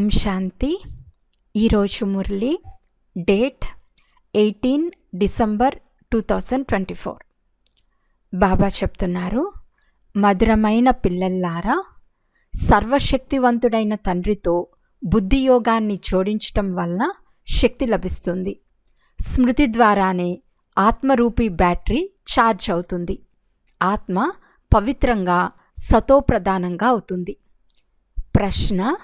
ఓం శాంతి. ఈరోజు Murli date eighteen December two thousand twenty four. Baba చెప్తున్నారు మధురమైన పిల్లల్లారా సర్వశక్తివంతుడైన తండ్రితో బుద్ధి యోగాన్ని జోడించటం వలన శక్తి లభిస్తుంది. స్మృతి ద్వారానే ఆత్మరూపీ బ్యాటరీ ఛార్జ్ అవుతుంది. ఆత్మ పవిత్రంగా సతోప్రధానంగా అవుతుంది. ప్రశ్న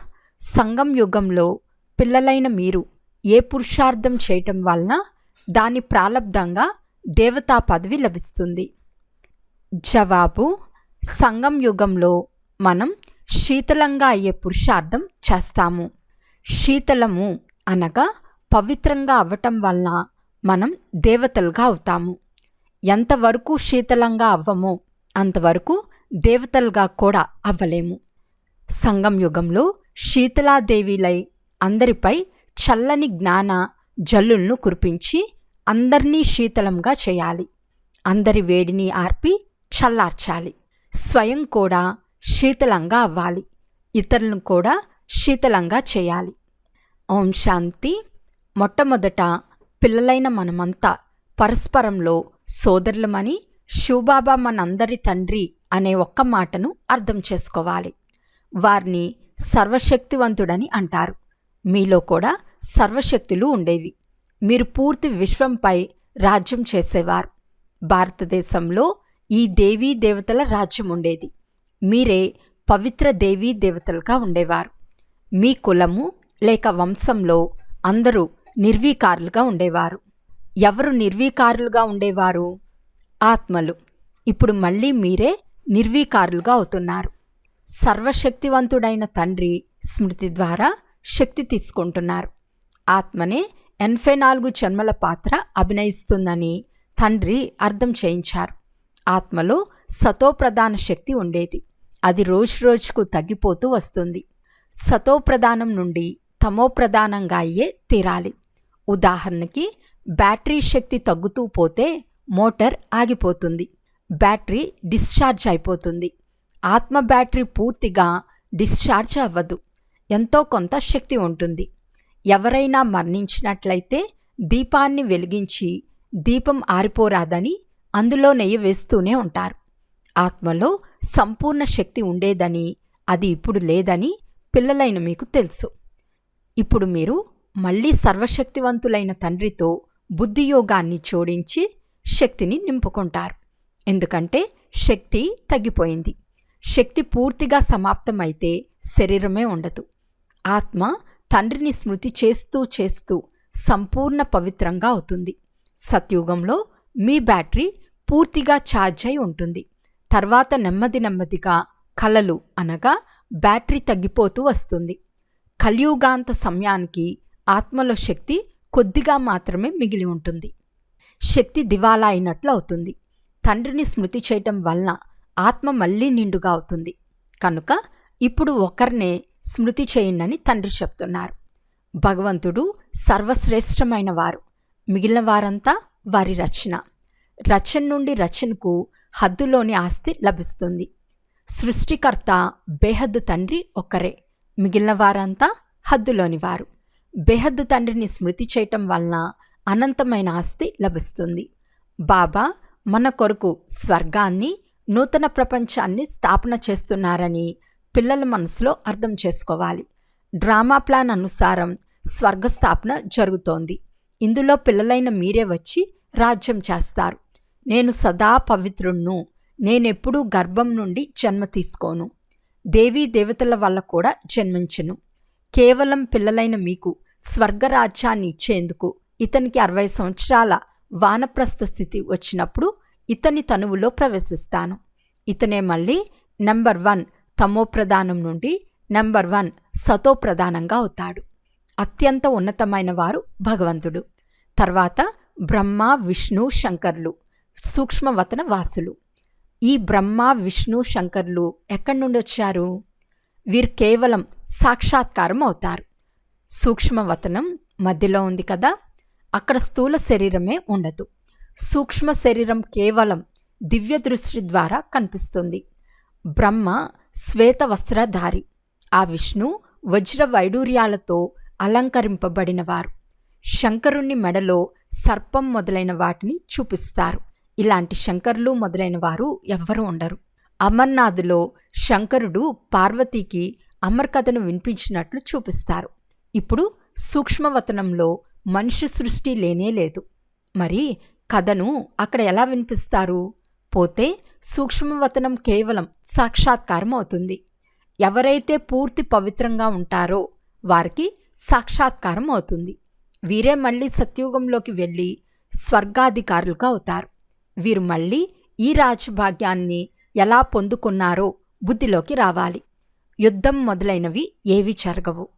సంగం యుగంలో పిల్లలైన మీరు ఏ పురుషార్థం చేయటం వలన దాని ప్రాలబ్ధంగా దేవతా పదవి లభిస్తుంది? జవాబు సంగం యుగంలో మనం శీతలంగా అయ్యే పురుషార్థం చేస్తాము. శీతలము అనగా పవిత్రంగా అవ్వటం వలన మనం దేవతలుగా అవుతాము. ఎంతవరకు శీతలంగా అవ్వమో అంతవరకు దేవతలుగా కూడా అవ్వలేము. సంగం యుగంలో శీతలాదేవిలై అందరిపై చల్లని జ్ఞాన జల్లులను కురిపించి అందర్నీ శీతలంగా చేయాలి. అందరి వేడిని ఆర్పి చల్లార్చాలి. స్వయం కూడా శీతలంగా అవ్వాలి. ఇతరులను కూడా శీతలంగా చేయాలి. ఓం శాంతి. మొట్టమొదట పిల్లలైన మనమంతా పరస్పరంలో సోదరులమని శివబాబా మనందరి తండ్రి అనే ఒక్క మాటను అర్థం చేసుకోవాలి. వారిని సర్వశక్తివంతుడని అంటారు. మీలో కూడా సర్వశక్తులు ఉండేవి. మీరు పూర్తి విశ్వంపై రాజ్యం చేసేవారు. భారతదేశంలో ఈ దేవీ దేవతల రాజ్యం ఉండేది. మీరే పవిత్ర దేవీ దేవతలుగా ఉండేవారు. మీ కులము లేక వంశంలో అందరూ నిర్వీకారులుగా ఉండేవారు. ఎవరు నిర్వీకారులుగా ఉండేవారు? ఆత్మలు. ఇప్పుడు మళ్ళీ మీరే నిర్వీకారులుగా అవుతున్నారు. సర్వశక్తివంతుడైన తండ్రి స్మృతి ద్వారా శక్తి తీసుకుంటున్నారు. ఆత్మనే ఎనభై నాలుగు జన్మల పాత్ర అభినయిస్తుందని తండ్రి అర్థం చేయించారు. ఆత్మలో సతోప్రధాన శక్తి ఉండేది. అది రోజు రోజుకు తగ్గిపోతూ వస్తుంది. సతోప్రధానం నుండి తమోప్రధానంగా అయ్యే తీరాలి. ఉదాహరణకి బ్యాటరీ శక్తి తగ్గుతూ పోతే మోటార్ ఆగిపోతుంది. బ్యాటరీ డిశ్చార్జ్ అయిపోతుంది. ఆత్మ బ్యాటరీ పూర్తిగా డిశ్చార్జ్ అవ్వదు. ఎంతో కొంత శక్తి ఉంటుంది. ఎవరైనా మరణించినట్లయితే దీపాన్ని వెలిగించి దీపం ఆరిపోరాదని అందులో నెయ్యి వేస్తూనే ఉంటారు. ఆత్మలో సంపూర్ణ శక్తి ఉండేదని అది ఇప్పుడు లేదని పిల్లలైన మీకు తెలుసు. ఇప్పుడు మీరు మళ్ళీ సర్వశక్తివంతులైన తండ్రితో బుద్ధియోగాన్ని జోడించి శక్తిని నింపుకుంటారు. ఎందుకంటే శక్తి తగ్గిపోయింది. శక్తి పూర్తిగా సమాప్తమైతే శరీరమే ఉండదు. ఆత్మ తండ్రిని స్మృతి చేస్తూ చేస్తూ సంపూర్ణ పవిత్రంగా అవుతుంది. సత్యుగంలో మీ బ్యాటరీ పూర్తిగా ఛార్జ్ అయి ఉంటుంది. తర్వాత నెమ్మది నెమ్మదిగా కలలు అనగా బ్యాటరీ తగ్గిపోతూ వస్తుంది. కలియుగాంత సమయానికి ఆత్మలో శక్తి కొద్దిగా మాత్రమే మిగిలి ఉంటుంది. శక్తి దివాలా అయినట్లు అవుతుంది. తండ్రిని స్మృతి చేయటం వలన ఆత్మ మళ్ళీ నిండుగా అవుతుంది. కనుక ఇప్పుడు ఒకరినే స్మృతి చేయండి తండ్రి చెప్తున్నారు. భగవంతుడు సర్వశ్రేష్టమైన వారు. మిగిలిన వారంతా వారి రచన. రచన నుండి రచనకు హద్దులోని ఆస్తి లభిస్తుంది. సృష్టికర్త బేహద్దు తండ్రి ఒక్కరే మిగిలిన వారంతా హద్దులోని వారు. బేహద్దు తండ్రిని స్మృతి చేయటం వలన అనంతమైన ఆస్తి లభిస్తుంది. బాబా మన కొరకు స్వర్గాన్ని నూతన ప్రపంచాన్ని స్థాపన చేస్తున్నారని పిల్లల మనసులో అర్థం చేసుకోవాలి. డ్రామా ప్లాన్ అనుసారం స్వర్గస్థాపన జరుగుతోంది. ఇందులో పిల్లలైన మీరే వచ్చి రాజ్యం చేస్తారు. నేను సదా పవిత్రుణ్ణు నేనెప్పుడూ గర్భం నుండి జన్మ తీసుకోను. దేవీ దేవతల వల్ల కూడా జన్మించను. కేవలం పిల్లలైన మీకు స్వర్గరాజ్యాన్ని ఇచ్చేందుకు ఇతనికి అరవై సంవత్సరాల వానప్రస్థ స్థితి వచ్చినప్పుడు ఇతని తనువులో ప్రవేశిస్తాను. ఇతనే మళ్ళీ నెంబర్ వన్ తమోప్రధానం నుండి నెంబర్ వన్ సతోప్రధానంగా అవుతాడు. అత్యంత ఉన్నతమైన వారు భగవంతుడు. తర్వాత బ్రహ్మ విష్ణు శంకర్లు సూక్ష్మవతన వాసులు. ఈ బ్రహ్మ విష్ణు శంకర్లు ఎక్కడి నుండి వచ్చారు? వీరు కేవలం సాక్షాత్కారం అవుతారు. సూక్ష్మవతనం మధ్యలో ఉంది కదా అక్కడ స్థూల శరీరమే ఉండదు. సూక్ష్మ శరీరం కేవలం దివ్య దృష్టి ద్వారా కనిపిస్తుంది. బ్రహ్మ శ్వేత వస్త్రధారి. ఆ విష్ణు వజ్ర వైడూర్యాలతో అలంకరింపబడినవారు. శంకరుణ్ణి మెడలో సర్పం మొదలైన వాటిని చూపిస్తారు. ఇలాంటి శంకరులు మొదలైన వారు ఎవ్వరూ ఉండరు. అమర్నాథ్లో శంకరుడు పార్వతీకి అమర్కథను వినిపించినట్లు చూపిస్తారు. ఇప్పుడు సూక్ష్మవతనంలో మనిషి సృష్టి లేనే లేదు. మరి కథను అక్కడ ఎలా వినిపిస్తారు? పోతే సూక్ష్మవతనం కేవలం సాక్షాత్కారం అవుతుంది. ఎవరైతే పూర్తి పవిత్రంగా ఉంటారో వారికి సాక్షాత్కారం అవుతుంది. వీరే మళ్ళీ సత్యుగంలోకి వెళ్ళి స్వర్గాధికారులుగా అవుతారు. వీరు మళ్ళీ ఈ రాజభాగ్యాన్ని ఎలా పొందుకున్నారో బుద్ధిలోకి రావాలి. యుద్ధం మొదలైనవి ఏవి జరగవు.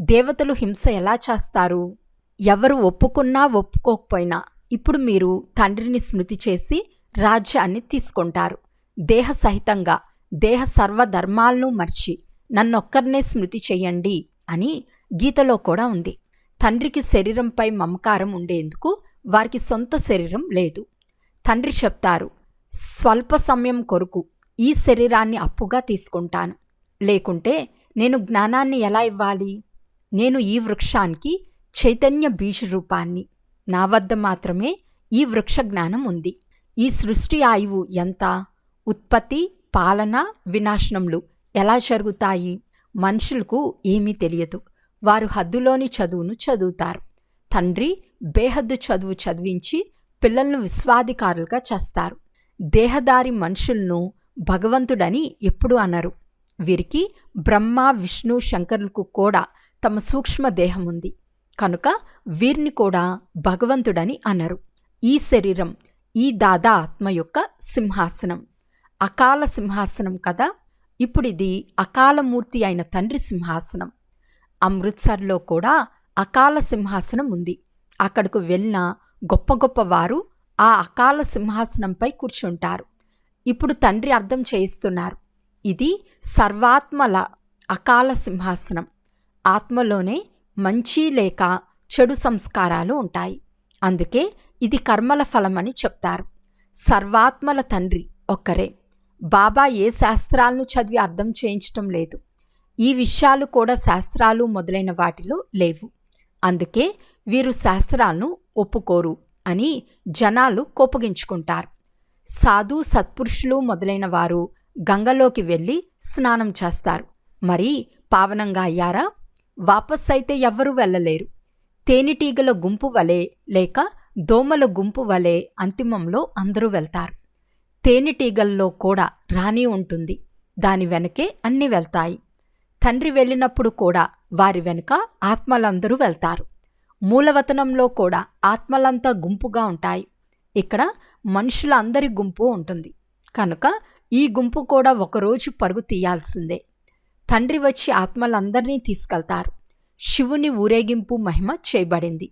దేవతలు హింస ఎలా చేస్తారు? ఎవరు ఒప్పుకున్నా ఒప్పుకోకపోయినా ఇప్పుడు మీరు తండ్రిని స్మృతి చేసి రాజ్యాన్ని తీసుకుంటారు. దేహ సహితంగా దేహ సర్వధర్మాలను మర్చి నన్నొక్కరినే స్మృతి చెయ్యండి అని గీతలో కూడా ఉంది. తండ్రికి శరీరంపై మమకారం ఉండేందుకు వారికి సొంత శరీరం లేదు. తండ్రి చెప్తారు స్వల్ప సమయం కొరకు ఈ శరీరాన్ని అప్పుగా తీసుకుంటాను. లేకుంటే నేను జ్ఞానాన్ని ఎలా ఇవ్వాలి? నేను ఈ వృక్షానికి చైతన్య బీజ రూపాన్ని నా వద్ద మాత్రమే ఈ వృక్ష జ్ఞానం ఉంది. ఈ సృష్టి ఆయువు ఎంత? ఉత్పత్తి పాలన వినాశనములు ఎలా జరుగుతాయి? మనుషులకు ఏమీ తెలియదు. వారు హద్దులోని చదువును చదువుతారు. తండ్రి బేహద్దు చదువు చదివించి పిల్లలను విశ్వాధికారులుగా చేస్తారు. దేహదారి మనుషులను భగవంతుడని ఎప్పుడు అనరు. వీరికి బ్రహ్మ విష్ణు శంకరులకు కూడా తమ సూక్ష్మ దేహం ఉంది కనుక వీరిని కూడా భగవంతుడని అనరు. ఈ శరీరం ఈ దాదా ఆత్మ యొక్క సింహాసనం. అకాల సింహాసనం కదా? ఇప్పుడిది అకాలమూర్తి అయిన తండ్రి సింహాసనం. అమృత్సర్లో కూడా అకాల సింహాసనం ఉంది. అక్కడకు వెళ్ళిన గొప్ప గొప్ప వారు ఆ అకాల సింహాసనంపై కూర్చుంటారు. ఇప్పుడు తండ్రి అర్థం చేయిస్తున్నారు. ఇది సర్వాత్మల అకాల సింహాసనం. ఆత్మలోనే మంచి లేక చెడు సంస్కారాలు ఉంటాయి. అందుకే ఇది కర్మల ఫలమని చెప్తారు. సర్వాత్మల తండ్రి ఒక్కరే. బాబా ఏ శాస్త్రాలను చదివి అర్థం చేయించటం లేదు. ఈ విషయాలు కూడా శాస్త్రాలు మొదలైన వాటిలో లేవు. అందుకే వీరు శాస్త్రాలను ఒప్పుకోరు అని జనాలు కోపగించుకుంటారు. సాధు సత్పురుషులు మొదలైన వారు గంగలోకి వెళ్ళి స్నానం చేస్తారు. మరి పావనంగా అయ్యారా? వాపస్ అయితే ఎవ్వరూ వెళ్ళలేరు. తేనెటీగల గుంపు వలె లేక దోమల గుంపు వలె అంతిమంలో అందరూ వెళ్తారు. తేనెటీగల్లో కూడా రాణి ఉంటుంది. దాని వెనకే అన్ని వెళ్తాయి. తండ్రి వెళ్ళినప్పుడు కూడా వారి వెనుక ఆత్మలందరూ వెళ్తారు. మూలవతనంలో కూడా ఆత్మలంతా గుంపుగా ఉంటాయి. ఇక్కడ మనుషుల అందరి గుంపు ఉంటుంది. కనుక ఈ గుంపు కూడా ఒకరోజు పరుగు తీయాల్సిందే. తండ్రి వచ్చి ఆత్మలందరినీ తీసుకెళ్తారు. శివుని ఊరేగింపు మహిమ చేయబడింది.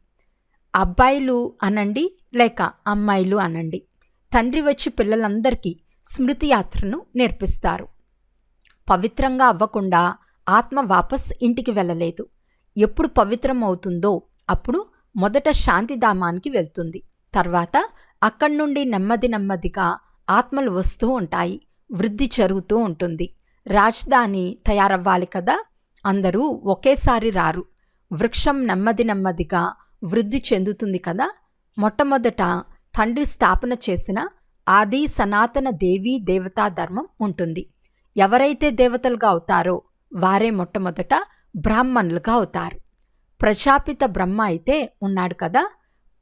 అబ్బాయిలు అనండి లేక అమ్మాయిలు అనండి. తండ్రి వచ్చి పిల్లలందరికీ స్మృతి యాత్రను నేర్పిస్తారు. పవిత్రంగా అవ్వకుండా ఆత్మ వాపస్ ఇంటికి వెళ్ళలేదు. ఎప్పుడు పవిత్రం అవుతుందో అప్పుడు మొదట శాంతిధామానికి వెళ్తుంది. తర్వాత అక్కడి నుండి నెమ్మది నెమ్మదిగా ఆత్మలు వస్తూ ఉంటాయి వృద్ధి జరుగుతూ ఉంటుంది. రాజధాని తయారవ్వాలి కదా? అందరూ ఒకేసారి రారు. వృక్షం నెమ్మది నెమ్మదిగా వృద్ధి చెందుతుంది కదా? మొట్టమొదట తండ్రి స్థాపన చేసిన ఆది సనాతన దేవీ దేవతా ధర్మం ఉంటుంది. ఎవరైతే దేవతలుగా అవుతారో వారే మొట్టమొదట బ్రాహ్మణులుగా అవుతారు. ప్రజాపిత బ్రహ్మ అయితే ఉన్నాడు కదా?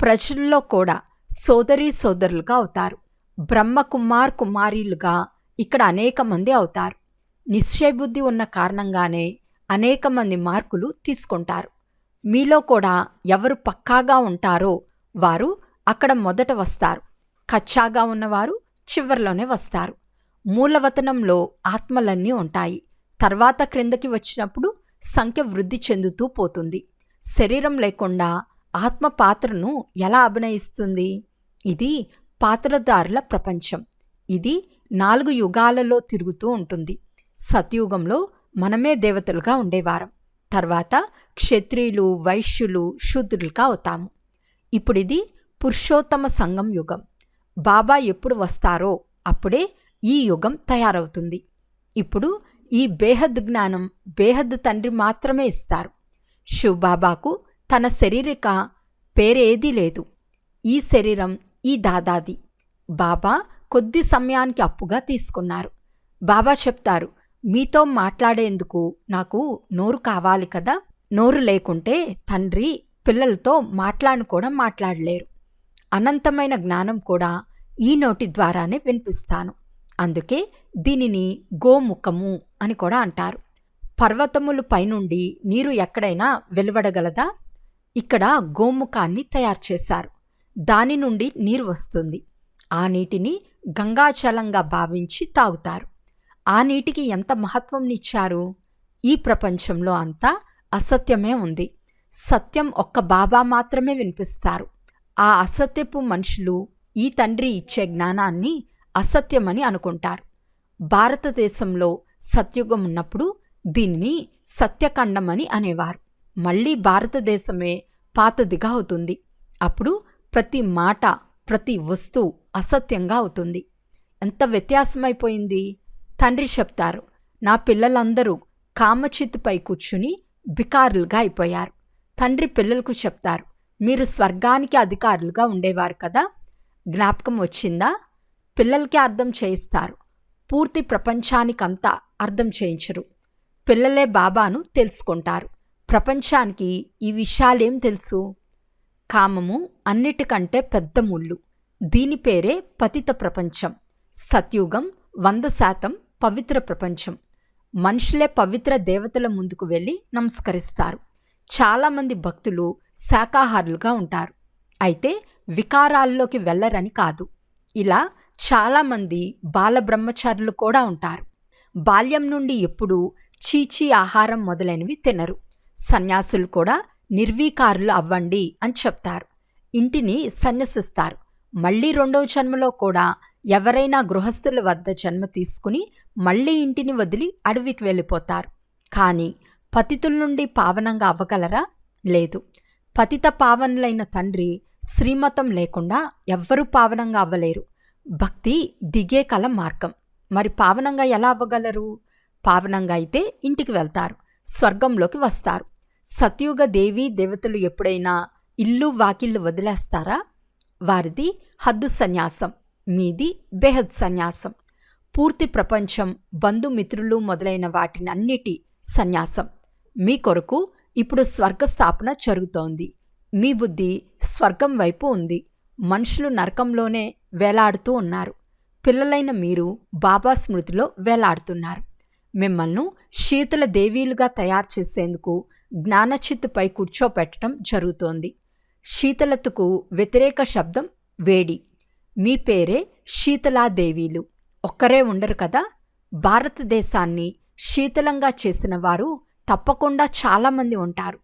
ప్రజల్లో కూడా సోదరీ సోదరులుగా అవుతారు. బ్రహ్మ కుమార్ కుమారీలుగా ఇక్కడ అనేక మంది అవుతారు. నిశ్చయబుద్ధి ఉన్న కారణంగానే అనేక మంది మార్కులు తీసుకుంటారు. మీలో కూడా ఎవరు పక్కాగా ఉంటారో వారు అక్కడ మొదట వస్తారు. కచ్చాగా ఉన్నవారు చివరిలోనే వస్తారు. మూలవతనంలో ఆత్మలన్నీ ఉంటాయి. తర్వాత క్రిందకి వచ్చినప్పుడు సంఖ్య వృద్ధి చెందుతూ పోతుంది. శరీరం లేకుండా ఆత్మ పాత్రను ఎలా అభినయిస్తుంది? ఇది పాత్రదారుల ప్రపంచం. ఇది నాలుగు యుగాలలో తిరుగుతూ ఉంటుంది. సత్యుగంలో మనమే దేవతలుగా ఉండేవారం. తర్వాత క్షత్రియులు వైశ్యులు శూద్రులుగా అవుతాము. ఇప్పుడు ఇది పురుషోత్తమ సంఘం యుగం. బాబా ఎప్పుడు వస్తారో అప్పుడే ఈ యుగం తయారవుతుంది. ఇప్పుడు ఈ బేహద్ జ్ఞానం బేహద్ తండ్రి మాత్రమే ఇస్తారు. శివబాబాకు తన శరీరిక పేరేదీ లేదు. ఈ శరీరం ఈ దాదాది. బాబా కొద్ది సమయానికి అప్పుగా తీసుకున్నారు. బాబా చెప్తారు మీతో మాట్లాడేందుకు నాకు నోరు కావాలి కదా? నోరు లేకుంటే తండ్రి పిల్లలతో మాట్లాడు కూడా మాట్లాడలేరు. అనంతమైన జ్ఞానం కూడా ఈ నోటి ద్వారానే వినిపిస్తాను. అందుకే దీనిని గోముఖము అని కూడా అంటారు. పర్వతములు పైనుండి నీరు ఎక్కడైనా వెలువడగలదా? ఇక్కడ గోముఖాన్ని తయారు చేశారు. దాని నుండి నీరు వస్తుంది. ఆ నీటిని గంగాచలంగా భావించి తాగుతారు. ఆ నీటికి ఎంత మహత్వంనిచ్చారు? ఈ ప్రపంచంలో అంతా అసత్యమే ఉంది. సత్యం ఒక్క బాబా మాత్రమే వినిపిస్తారు. ఆ అసత్యపు మనుషులు ఈ తండ్రి ఇచ్చే జ్ఞానాన్ని అసత్యమని అనుకుంటారు. భారతదేశంలో సత్యుగం ఉన్నప్పుడు దీనిని సత్యఖండమని అనేవారు. మళ్ళీ భారతదేశమే పాతదిగా అవుతుంది. అప్పుడు ప్రతి మాట ప్రతి వస్తువు అసత్యంగా అవుతుంది. ఎంత వ్యత్యాసమైపోయింది? తండ్రి చెప్తారు నా పిల్లలందరూ కామచిత్తుపై కూర్చుని బికారులుగా అయిపోయారు. తండ్రి పిల్లలకు చెప్తారు మీరు స్వర్గానికి అధికారులుగా ఉండేవారు కదా? జ్ఞాపకం వచ్చిందా? పిల్లలకి అర్థం చేయిస్తారు. పూర్తి ప్రపంచానికంతా అర్థం చేయించరు. పిల్లలే బాబాను తెలుసుకుంటారు. ప్రపంచానికి ఈ విషయాలేం తెలుసు? కామము అన్నిటికంటే పెద్ద ముళ్ళు. దీని పేరే పతిత ప్రపంచం. సత్యుగం వంద శాతం పవిత్ర ప్రపంచం. మనుషులే పవిత్ర దేవతల ముందుకు వెళ్ళి నమస్కరిస్తారు. చాలామంది భక్తులు శాకాహారులుగా ఉంటారు. అయితే వికారాల్లోకి వెళ్ళరని కాదు. ఇలా చాలామంది బాలబ్రహ్మచారులు కూడా ఉంటారు. బాల్యం నుండి ఎప్పుడూ చీచీ ఆహారం మొదలైనవి తినరు. సన్యాసులు కూడా నిర్వీకారులు అవ్వండి అని చెప్తారు. ఇంటిని సన్యసిస్తారు. మళ్ళీ రెండవ జన్మలో కూడా ఎవరైనా గృహస్థుల వద్ద జన్మ తీసుకుని మళ్ళీ ఇంటిని వదిలి అడవికి వెళ్ళిపోతారు. కానీ పతితుల నుండి పావనంగా అవ్వగలరా? లేదు. పతిత పావనులైన తండ్రి శ్రీమతం లేకుండా ఎవ్వరూ పావనంగా అవ్వలేరు. భక్తి దిగే కల మార్గం. మరి పావనంగా ఎలా అవ్వగలరు? పావనంగా అయితే ఇంటికి వెళ్తారు. స్వర్గంలోకి వస్తారు. సత్యుగ దేవి దేవతలు ఎప్పుడైనా ఇల్లు వాకిళ్ళు వదిలేస్తారా? వారిది హద్దు సన్యాసం. మీది బెహద్ సన్యాసం. పూర్తి ప్రపంచం బంధుమిత్రులు మొదలైన వాటినన్నిటి సన్యాసం. మీ కొరకు ఇప్పుడు స్వర్గస్థాపన జరుగుతోంది. మీ బుద్ధి స్వర్గం వైపు ఉంది. మనుషులు నరకంలోనే వేలాడుతూ ఉన్నారు. పిల్లలైన మీరు బాబా స్మృతిలో వేలాడుతున్నారు. మిమ్మల్ని శీతల దేవీలుగా తయారు చేసేందుకు జ్ఞానచిత్తుపై కూర్చోపెట్టడం జరుగుతోంది. శీతలతకు వ్యతిరేక శబ్దం వేడి. మీ పేరే శీతలాదేవీలు. ఒక్కరే ఉండరు కదా? భారతదేశాన్ని శీతలంగా చేసిన వారు తప్పకుండా చాలామంది ఉంటారు.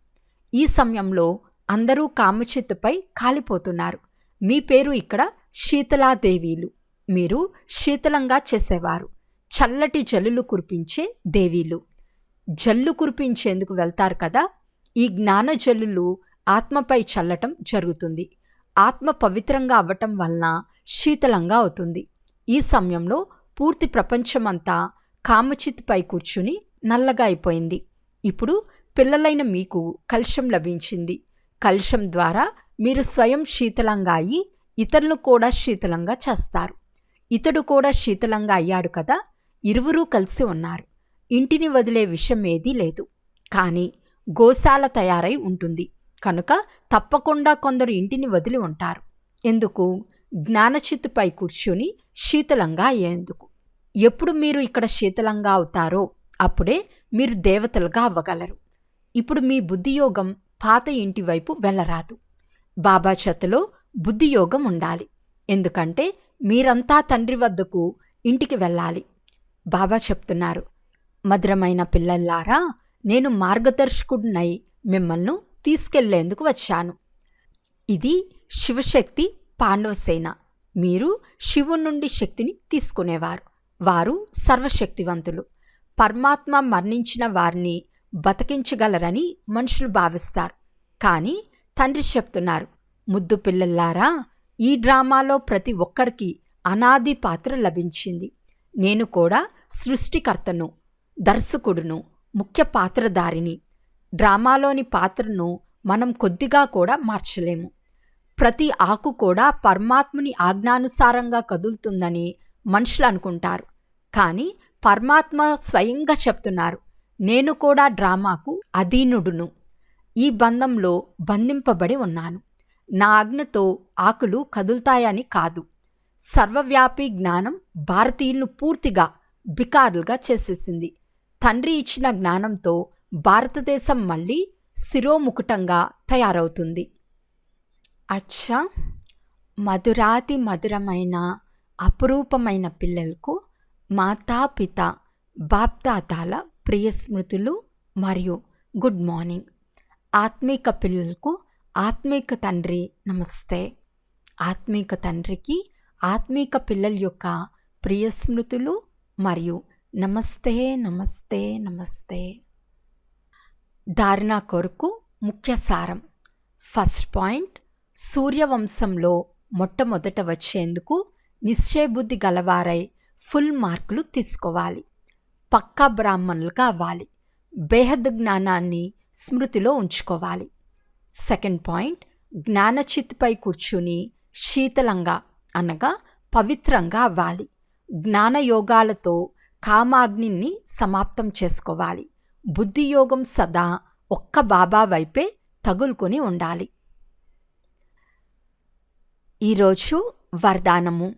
ఈ సమయంలో అందరూ కామచిత్తుపై కాలిపోతున్నారు. మీ పేరు ఇక్కడ శీతలాదేవీలు. మీరు శీతలంగా చేసేవారు. చల్లటి జల్లులు కురిపించే దేవీలు. జల్లు కురిపించేందుకు వెళ్తారు కదా? ఈ జ్ఞాన జల్లులు ఆత్మపై చల్లటం జరుగుతుంది. ఆత్మ పవిత్రంగా అవ్వటం వలన శీతలంగా అవుతుంది. ఈ సమయంలో పూర్తి ప్రపంచమంతా కామచిత్పై కూర్చుని నల్లగా అయిపోయింది. ఇప్పుడు పిల్లలైన మీకు కలుషం లభించింది. కలుషం ద్వారా మీరు స్వయం శీతలంగా అయ్యి ఇతరులు కూడా శీతలంగా చేస్తారు. ఇతడు కూడా శీతలంగా అయ్యాడు కదా ఇరువురూ కలిసి ఉన్నారు. ఇంటిని వదిలే విషయం ఏదీ లేదు. కానీ గోశాల తయారై ఉంటుంది. కనుక తప్పకుండా కొందరు ఇంటిని వదిలి ఉంటారు. ఎందుకు? జ్ఞానచిత్తుపై కూర్చుని శీతలంగా అయ్యేందుకు. ఎప్పుడు మీరు ఇక్కడ శీతలంగా అవుతారో అప్పుడే మీరు దేవతలుగా అవ్వగలరు. ఇప్పుడు మీ బుద్ధియోగం పాత ఇంటి వైపు వెళ్ళరాదు. బాబా చేతలో బుద్ధియోగం ఉండాలి. ఎందుకంటే మీరంతా తండ్రి వద్దకు ఇంటికి వెళ్ళాలి. బాబా చెప్తున్నారు మధురమైన పిల్లల్లారా నేను మార్గదర్శకుడినై మిమ్మల్ని తీసుకెళ్ళేందుకు వచ్చాను. ఇది శివశక్తి పాండవసేన. మీరు శివుని నుండి శక్తిని తీసుకునేవారు. వారు సర్వశక్తివంతులు. పరమాత్మ మరణించిన వారిని బతికించగలరని మనుషులు భావిస్తారు. కానీ తండ్రి చెప్తున్నారు ముద్దు పిల్లల్లారా ఈ డ్రామాలో ప్రతి ఒక్కరికి అనాది పాత్ర లభించింది. నేను కూడా సృష్టికర్తను దర్శకుడును ముఖ్య పాత్రధారిని డ్రామాలోని పాత్రను మనం కొద్దిగా కూడా మార్చలేము. ప్రతి ఆకు కూడా పరమాత్ముని ఆజ్ఞానుసారంగా కదులుతుందని మనుషులు అనుకుంటారు. కానీ పరమాత్మ స్వయంగా చెప్తున్నారు నేను కూడా డ్రామాకు అధీనుడును. ఈ బంధంలో బంధింపబడి ఉన్నాను. నా ఆజ్ఞతో ఆకులు కదులుతాయని కాదు. సర్వవ్యాపి జ్ఞానం భారతీయులను పూర్తిగా బికారులుగా చేసేసింది. తండ్రి ఇచ్చిన జ్ఞానంతో భారతదేశం మళ్ళీ శిరోముకుటంగా తయారవుతుంది. అచ్చా! మధురాతి మధురమైన అపురూపమైన పిల్లలకు మాతాపిత బాప్దాదాల ప్రియ స్మృతులు మరియు గుడ్ మార్నింగ్. ఆత్మీక పిల్లలకు ఆత్మీక తండ్రి నమస్తే. ఆత్మీక తండ్రికి ఆత్మీక పిల్లల యొక్క ప్రియ స్మృతులు మరియు నమస్తే నమస్తే నమస్తే. ధారణ కొరకు ముఖ్య సారం. ఫస్ట్ పాయింట్ సూర్యవంశంలో మొట్టమొదట వచ్చేందుకు నిశ్చయబుద్ధి గలవారై ఫుల్ మార్కులు తీసుకోవాలి. పక్కా బ్రాహ్మణులుగా అవ్వాలి. బేహద్ జ్ఞానాన్ని స్మృతిలో ఉంచుకోవాలి. సెకండ్ పాయింట్ జ్ఞానచిత్తుపై కూర్చుని శీతలంగా అనగా పవిత్రంగా అవ్వాలి. జ్ఞానయోగాలతో కామాగ్నిని సమాప్తం చేసుకోవాలి. బుద్ధియోగం సదా ఒక్క బాబా వైపే తగులుకొని ఉండాలి. ఈరోజు వరదానము.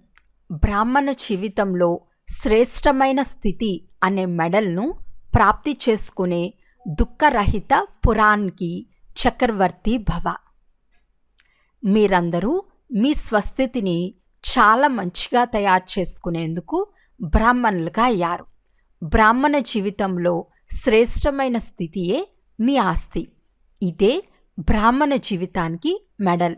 బ్రాహ్మణ జీవితంలో శ్రేష్టమైన స్థితి అనే మెడల్ను ప్రాప్తి చేసుకునే దుఃఖరహిత పురాణ్కి చక్రవర్తి భవ. మీరందరూ మీ స్వస్థితిని చాలా మంచిగా తయారు చేసుకునేందుకు బ్రాహ్మణులుగా అయ్యారు. బ్రాహ్మణ జీవితంలో శ్రేష్టమైన స్థితియే మీ ఆస్తి. ఇదే బ్రాహ్మణ జీవితానికి మెడల్.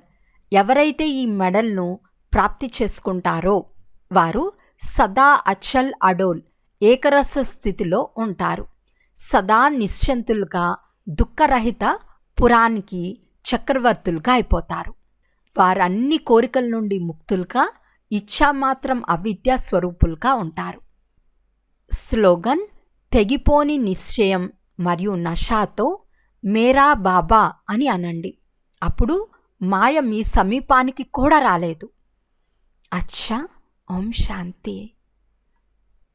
ఎవరైతే ఈ మెడల్ను ప్రాప్తి చేసుకుంటారో వారు సదా అచల్ అడోల్ ఏకరస స్థితిలో ఉంటారు. సదా నిశ్చంతులుగా దుఃఖరహిత పురానికి చక్రవర్తులుగా అయిపోతారు. వారన్ని కోరికల నుండి ముక్తులుగా ఇచ్చామాత్రం అవిద్యా స్వరూపులుగా ఉంటారు. స్లోగన్ తెగిపోని నిశ్చయం మరియు నషాతో మేరా బాబా అని అనండి. అప్పుడు మాయ మీ సమీపానికి కూడా రాలేదు. అచ్చా ఓం శాంతి.